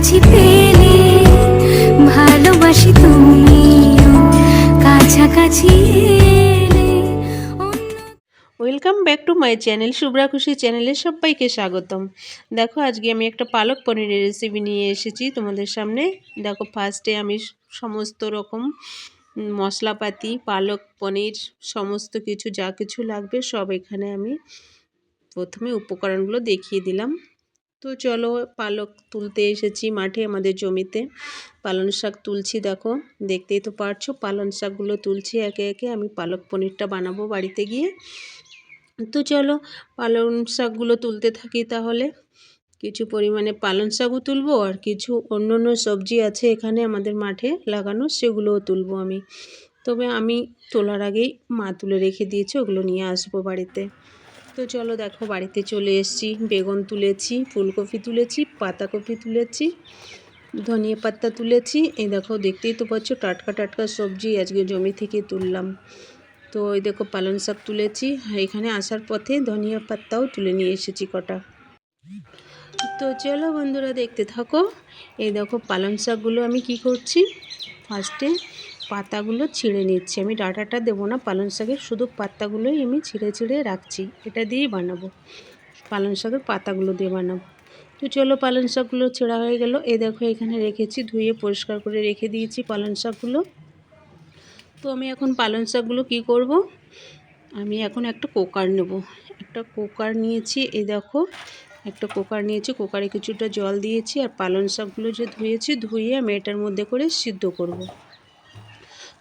কাছাকাছি পেলে ভালোবাসি তুমি কাছাকাছি welcome back to my channel Shubhra খুশি চ্যানেলে সবাইকে স্বাগতম। দেখো, আজকে আমি একটা পালক পনিরের রেসিপি নিয়ে এসেছি তোমাদের সামনে। দেখো ফার্স্টে আমি সমস্ত রকম মশলাপাতি, পালক পনির, সমস্ত কিছু, যা কিছু লাগবে সব এখানে আমি প্রথমে উপকরণগুলো দেখিয়ে দিলাম। তো চলো পালক তুলতে এসেছি মাঠে আমাদের জমিতে। পালং শাক তুলছি দেখো, দেখতেই তো পারছ পালং শাকগুলো তুলছি একে একে। আমি পালক পনিরটা বানাবো বাড়িতে গিয়ে। তো চলো পালং শাকগুলো তুলতে থাকি তাহলে। কিছু পরিমাণে পালং শাকও তুলবো আর কিছু অন্য অন্য সবজি আছে এখানে আমাদের মাঠে লাগানো, সেগুলোও তুলবো আমি। তবে আমি তোলার আগেই মা তুলে রেখে দিয়েছি, ওগুলো নিয়ে আসব বাড়িতে। তো চলো দেখো, বাড়িতে চলে এসেছি। বেগুন তুলেছি, ফুলকপি তুলেছি, পাতাকপি তুলেছি, ধনিয়া পাতা তুলেছি। এই দেখো, দেখতেই তো পাচ্ছ, টাটকা টাটকা সবজি আজকে জমি থেকে তুললাম। তো এই দেখো, পালং শাক তুলেছি। এখানে আসার পথে ধনিয়া পাতাও তুলে নিয়ে এসেছি কটা। তো চলো বন্ধুরা, দেখতে থাকো। এই দেখো, পালং শাকগুলো আমি কি করছি? ফার্স্টে পাতাগুলো ছিঁড়ে নিচ্ছি। আমি ডাটাটা দেবো না, পালং শাকের শুধু পাতাগুলোই আমি ছিঁড়ে ছিঁড়ে রাখছি। এটা দিয়েই বানাবো। পালং শাকের পাতাগুলো দিয়ে বানাবো। তো চলো পালং শাকগুলো ছেঁড়া হয়ে গেল। এ দেখো, এখানে রেখেছি, ধুয়ে পরিষ্কার করে রেখে দিয়েছি পালং শাকগুলো। তো আমি এখন পালং শাকগুলো কী করব? আমি এখন একটা কুকার নেব। একটা কুকার নিয়েছি এই দেখো, একটা কুকার নিয়েছি, কুকারে কিছুটা জল দিয়েছি আর পালং শাকগুলো যে ধুয়েছি, ধুয়ে আমি এটার মধ্যে করে সিদ্ধ করব।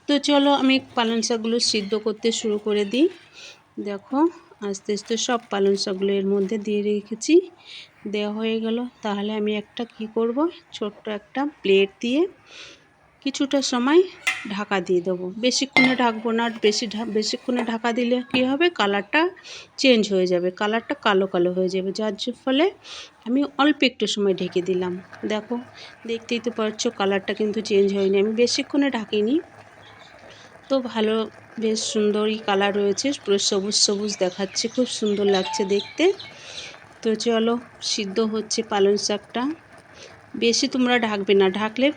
তো চলো আমি পালং শাকগুলো সিদ্ধ করতে শুরু করে দিই। দেখো, আস্তে আস্তে সব পালং শাকগুলো এর মধ্যে দিয়ে রেখেছি। দেওয়া হয়ে গেল। তাহলে আমি একটা কি করব? ছোট্ট একটা প্লেট দিয়ে কিছুটা সময় ঢাকা দিয়ে দেবো। বেশিক্ষণে ঢাকবো না, বেশি বেশিক্ষণে ঢাকা দিলে কী হবে? কালারটা চেঞ্জ হয়ে যাবে। কালারটা কালো কালো হয়ে যাবে। যার ফলে আমি অল্প একটু সময় ঢেকে দিলাম। দেখো, দেখতেই তো পারছ কালারটা কিন্তু চেঞ্জ হয়নি। আমি বেশিক্ষণে ঢাকিনি। তো ভালো, বেশ সুন্দরই কালার রয়েছে, পুরো সবুজ সবুজ দেখাচ্ছে, খুব সুন্দর লাগছে দেখতে। তো চলো, সিদ্ধ হচ্ছে পালং শাকটা। বেশি তোমরা ঢাকবে না, ঢাকলে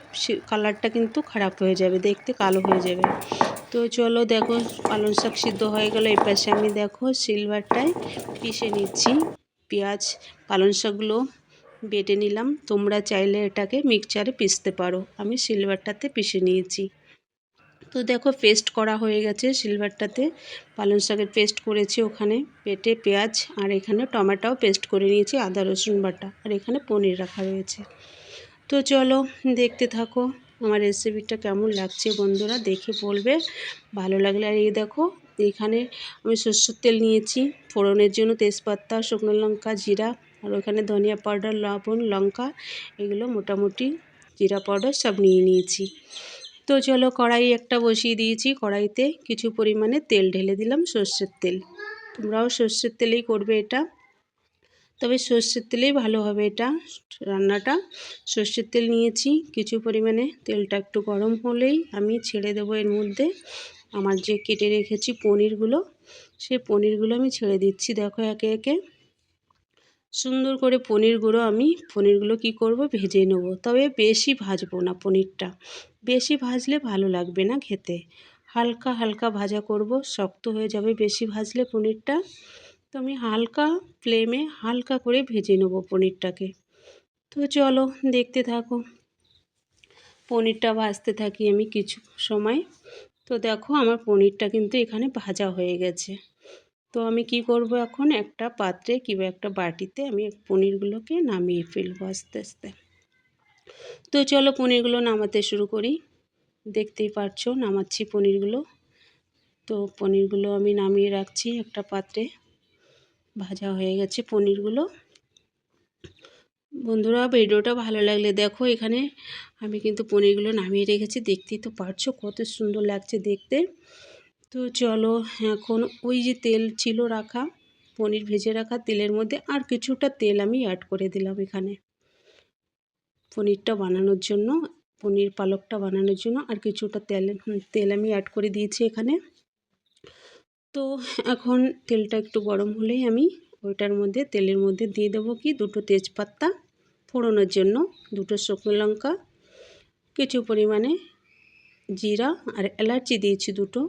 কালারটা কিন্তু খারাপ হয়ে যাবে, দেখতে কালো হয়ে যাবে। তো চলো দেখো, পালং শাক সিদ্ধ হয়ে গেল এই পাশে আমি দেখো সিলভারটায় পিষে নিচ্ছি পেঁয়াজ। পালং শাকগুলো বেটে নিলাম, তোমরা চাইলে এটাকে মিক্সচারে পিষতে পারো। আমি সিলভারটাতে পিষে নিয়েছি। তো দেখো পেস্ট করা হয়ে গেছে সিলভারটাতে। পালং শাকের পেস্ট করেছি ওখানে, পেটে পেঁয়াজ আর এখানে টমেটোও পেস্ট করে নিয়েছি, আদা, রসুন বাটা আর এখানে পনির রাখা রয়েছে। তো চলো দেখতে থাকো আমার রেসিপিটা কেমন লাগছে বন্ধুরা, দেখে বলবে। ভালো লাগলে আর এই দেখো, এখানে আমি সর্ষের তেল নিয়েছি, ফোড়নের জন্য তেজপাতা, শুকনো লঙ্কা, জিরা আর ওখানে ধনিয়া পাউডার, লবণ, লঙ্কা এগুলো মোটামুটি জিরা পাউডার সব নিয়ে নিয়েছি। তো চলো কড়াই একটা বসিয়ে দিয়েছি। কড়াইতে কিছু পরিমাণে তেল ঢেলে দিলাম, সর্ষের তেল। তোমরাও সর্ষের তেলেই করবে এটা। তবে সর্ষের তেলেই ভালো হবে এটা রান্নাটা। সর্ষের তেল নিয়েছি, কিছু পরিমাণে। তেলটা একটু গরম হলেই আমি ছেড়ে দেবো এর মধ্যে। আমার যে কেটে রেখেছি পনিরগুলো সেই পনিরগুলো আমি ছেড়ে দিচ্ছি, দেখো একে একে। সুন্দর করে পনিরগুলো আমি পনিরগুলো কি করব ভেজে নেব। তবে বেশি ভাজবো না পনিরটা। বেশি ভাজলে ভালো লাগবে না খেতে। হালকা হালকা ভাজা করব, শক্ত হয়ে যাবে বেশি ভাজলে পনিরটা। তো আমি হালকা ফ্লেমে হালকা করে ভেজে নেব পনিরটাকে। তো চলো দেখতে থাকো। পনিরটা ভাজতে থাকি আমি কিছু সময়। তো দেখো আমার পনিরটা কিন্তু এখানে ভাজা হয়ে গেছে। তো আমি কি করব এখন? একটা পাত্রে কিংবা একটা বাটিতে আমি পনিরগুলোকে নামিয়ে ফেলব আস্তে আস্তে। তো চলো পনিরগুলো নামাতে শুরু করি। দেখতেই পারছ, নামাচ্ছি পনিরগুলো। তো পনিরগুলো আমি নামিয়ে রাখছি একটা পাত্রে। ভাজা হয়ে গেছে পনিরগুলো। বন্ধুরা, ভিডিওটা ভালো লাগলে দেখো এখানে। আমি কিন্তু পনিরগুলো নামিয়ে রেখেছি, দেখতেই তো পারছ কত সুন্দর লাগছে দেখতে। তো চলো, এখন ওই যে তেল ছিল রাখা, পনির ভেজে রাখা, তেলের মধ্যে আর কিছুটা তেল আমি অ্যাড করে দিলাম এখানে। পনিরটা বানানোর জন্য, পনির পালকটা বানানোর জন্য আর কিছুটা তেল তেল আমি অ্যাড করে দিয়েছি এখানে। তো এখন তেলটা একটু গরম হলেই আমি ওইটার মধ্যে, তেলের মধ্যে দিয়ে দেবো কি, দুটো তেজপাতা ফোড়নোর জন্য, দুটো শুকনো লঙ্কা, কিছু পরিমাণে জিরা আর এলাচি দিয়েছি দুটো।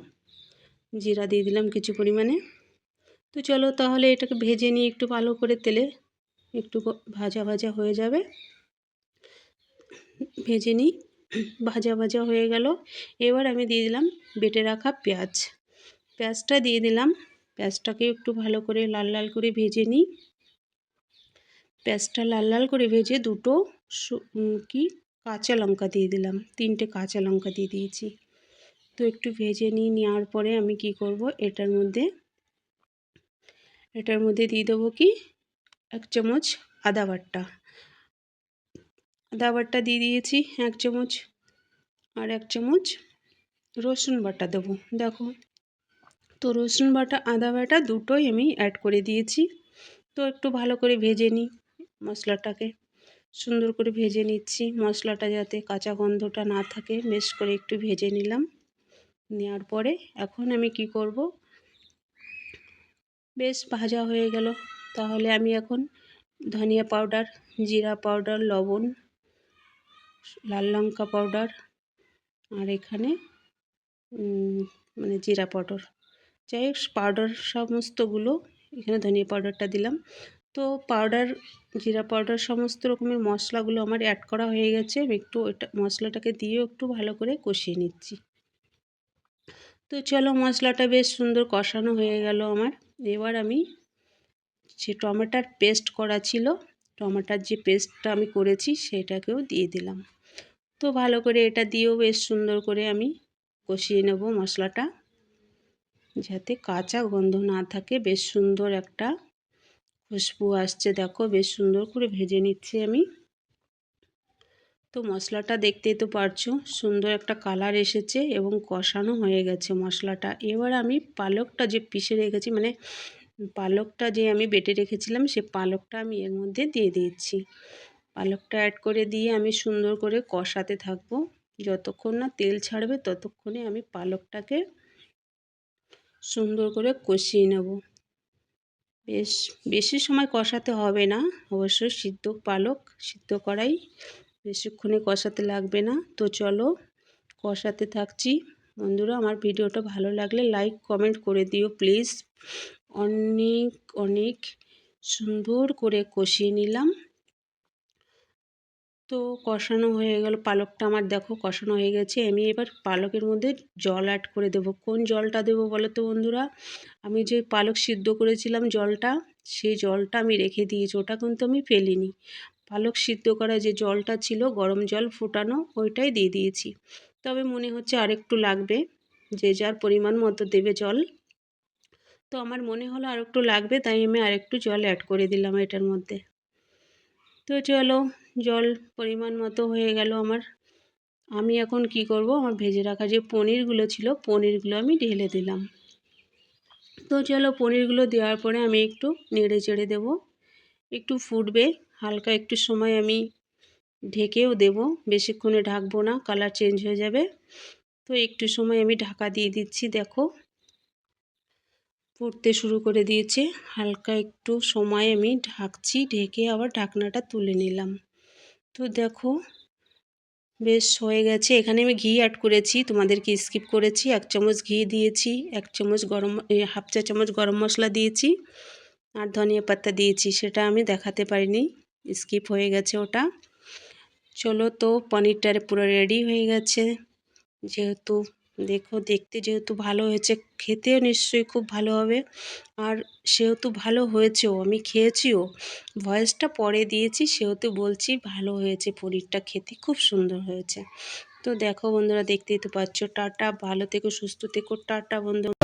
জিরা দিয়ে দিলাম কিছু পরিমাণে। তো চলো তাহলে এটাকে ভেজে নিয়ে একটু ভালো করে তেলে একটু ভাজা ভাজা হয়ে যাবে। ভেজে নিই। ভাজা ভাজা হয়ে গেল। এবার আমি দিয়ে দিলাম বেটে রাখা পেঁয়াজ। পেঁয়াজটা দিয়ে দিলাম। পেঁয়াজটাকে একটু ভালো করে লাল লাল করে ভেজে নিই। পেঁয়াজটা লাল লাল করে ভেজে দুটো কি? কাঁচা লঙ্কা দিয়ে দিলাম। তিনটে কাঁচা লঙ্কা দিয়ে দিয়েছি। তো একটু ভেজে নিই নেওয়ার পরে আমি কি করব? এটার মধ্যে এটার মধ্যে দিয়ে দেবো কি? এক চামচ আদা বাট্টা আদা বাট্টা দিয়ে দিয়েছি এক চামচ আর এক চামচ রসুন বাটা দেবো। দেখো, তো রসুন বাটা, আদা বাটা দুটোই আমি অ্যাড করে দিয়েছি। তো একটু ভালো করে ভেজে নিই মশলাটাকে। সুন্দর করে ভেজে নিচ্ছি মশলাটা যাতে কাঁচা গন্ধটা না থাকে। বেশ করে একটু ভেজে নিলাম। নেওয়ার পরে এখন আমি কি করব? বেশ ভাজা হয়ে গেল। তাহলে আমি এখন ধনিয়া পাউডার, জিরা পাউডার, লবণ, লাল লঙ্কা পাউডার আর এখানে মানে জিরা পাউডার। যাই হোক, পাউডার সমস্তগুলো, এখানে ধনিয়া পাউডারটা দিলাম। তো পাউডার, জিরা পাউডার সমস্ত রকমের মশলাগুলো আমার অ্যাড করা হয়ে গেছে। আমি একটু এটা মশলাটাকে দিয়েও একটু ভালো করে কষিয়ে নিচ্ছি। তো চলো মশলাটা বেশ সুন্দর কষানো হয়ে গেল আমার। এবার আমি যে টমেটার পেস্ট করা ছিল, টমেটোর যে পেস্টটা আমি করেছি সেটাকেও দিয়ে দিলাম। তো ভালো করে এটা দিয়েও বেশ সুন্দর করে আমি কষিয়ে নেব মশলাটা, যাতে কাঁচা গন্ধ না থাকে। বেশ সুন্দর একটা খুশবু আসছে, দেখো বেশ সুন্দর করে ভেজে নিচ্ছি আমি। তো মশলাটা দেখতেই তো পারছ, সুন্দর একটা কালার এসেছে এবং কষানো হয়ে গেছে মশলাটা। এবার আমি পালকটা যে পিষে রেখেছি মানে পালকটা যে আমি বেটে রেখেছিলাম, সে পালকটা আমি এর মধ্যে দিয়ে দিয়েছি পালকটা অ্যাড করে দিয়ে আমি সুন্দর করে কষাতে থাকব। যতক্ষণ না তেল ছাড়বে, ততক্ষণে আমি পালকটাকে সুন্দর করে কষিয়ে নেব। বেশ, বেশি সময় কষাতে হবে না। অবশ্যই সিদ্ধ পালক, সিদ্ধ করাই বেশিক্ষণে কষাতে লাগবে না। তো চলো, কষাতে থাকছি। বন্ধুরা, আমার ভিডিওটা ভালো লাগলে লাইক কমেন্ট করে দিও প্লিজ অনেক অনেক সুন্দর করে কষিয়ে নিলাম। তো কষানো হয়ে গেল, পালকটা আমার দেখো কষানো হয়ে গেছে। আমি এবার পালকের মধ্যে জল অ্যাড করে দেব। কোন জলটা দেবো বলো তো বন্ধুরা? আমি যে পালক সিদ্ধ করেছিলাম জলটা, সেই জলটা আমি রেখে দিয়েছি, ওটা কিন্তু আমি ফেলিনি। পালক সিদ্ধ করা যে জলটা ছিল, গরম জল ফুটানো, ওইটাই দিয়ে দিয়েছি। তবে মনে হচ্ছে আরেকটু লাগবে, যে যার পরিমাণ মতো দেবে জল। তো আমার মনে হলো আর একটু লাগবে, তাই আমি আরেকটু জল অ্যাড করে দিলাম এটার মধ্যে। তো চলো, জল পরিমাণ মতো হয়ে গেল আমার। আমি এখন কি করব, আমার ভেজে রাখা যে পনিরগুলো ছিল, পনিরগুলো আমি ঢেলে দিলাম। তো চলো, পনিরগুলো দেওয়ার পরে আমি একটু নেড়ে চেড়ে দেবো। একটু ফুটবে হালকা একটু সময় আমি ঢেকেও দেব, বেশিক্ষণে ঢাকবো না কালার চেঞ্জ হয়ে যাবে। তো একটু সময় আমি ঢাকা দিয়ে দিচ্ছি, দেখো। পড়তে শুরু করে দিয়েছে। হালকা একটু সময় আমি ঢাকছি, ঢেকে আবার ঢাকনাটা তুলে নিলাম। তো দেখো, বেশ হয়ে গেছে। এখানে আমি ঘি অ্যাড করেছি, তোমাদেরকে স্কিপ করেছি। এক চামচ ঘি দিয়েছি, এক চামচ গরম হাফ চা চামচ গরম মশলা দিয়েছি, আর ধনিয়া পাতা দিয়েছি, সেটা আমি দেখাতে পারিনি। স্কিপ হয়ে গেছে ওটা। চলো তো পনিরটার পুরো রেডি হয়ে গেছে। যেহেতু দেখো, দেখতে যেহেতু ভালো হয়েছে, খেতেও নিশ্চয়ই খুব ভালো হবে। আর সেহেতু ভালো হয়েছেও, আমি খেয়েছিও। ভয়েসটা পরে দিয়েছি, সেহেতু বলছি ভালো হয়েছে, পনিরটা খেতে খুব সুন্দর হয়েছে। তো দেখো বন্ধুরা, দেখতেই তো পাচ্ছ। টাটা, ভালো থেকো, সুস্থ থেকো। টাটা বন্ধু।